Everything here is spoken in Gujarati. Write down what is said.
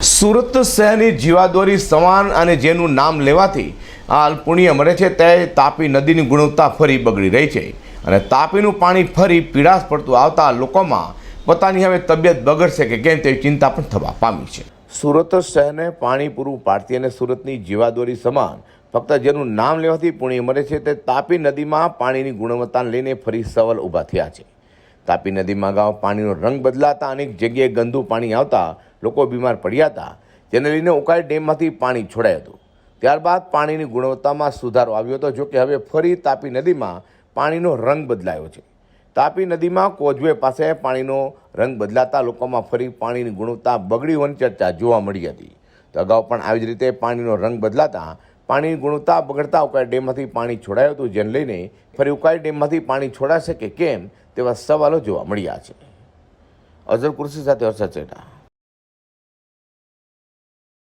સુરત શહેરની જીવાદોરી સમાન અને જેનું નામ લેવાથી હાલ પુણ્ય મળે છે તે તાપી નદીની ગુણવત્તા ફરી બગડી રહી છે. અને તાપીનું પાણી ફરી પીડાશ પડતું આવતા લોકોમાં પોતાની હવે તબિયત બગડશે કે કેમ તેવી ચિંતા પણ થવા પામી છે. સુરત શહેરને પાણી પૂરું પાડતી અને સુરતની જીવાદોરી સમાન ફક્ત જેનું નામ લેવાથી પુણ્ય મળે છે તે તાપી નદીમાં પાણીની ગુણવત્તાને લઈને ફરી સવાલ ઊભા થયા છે. તાપી નદીમાં અગાઉ પાણીનો રંગ બદલાતા અનેક જગ્યાએ ગંદુ પાણી આવતા લોકો બીમાર પડ્યા હતા, જેને લઈને ઉકાઈ ડેમમાંથી પાણી છોડાયું હતું. ત્યારબાદ પાણીની ગુણવત્તામાં સુધારો આવ્યો હતો જો કે હવે ફરી તાપી નદીમાં પાણીનો રંગ બદલાયો છે. તાપી નદીમાં કોઝવે પાસે પાણીનો રંગ બદલાતા લોકોમાં ફરી પાણીની ગુણવત્તા બગડી હોવાની ચર્ચા જોવા મળી હતી. તો અગાઉ પણ આવી જ રીતે પાણીનો રંગ બદલાતા પાણીની ગુણવત્તા બગડતા ઉકાઈ ડેમમાંથી પાણી છોડાયું હતું, જેને લઈને ફરી ઉકાઈ ડેમમાંથી પાણી છોડાશે કે કેમ તેવા સવાલો જોવા મળ્યા છે. અઝર કુર્સી સાથે હર્ષદ ચેટા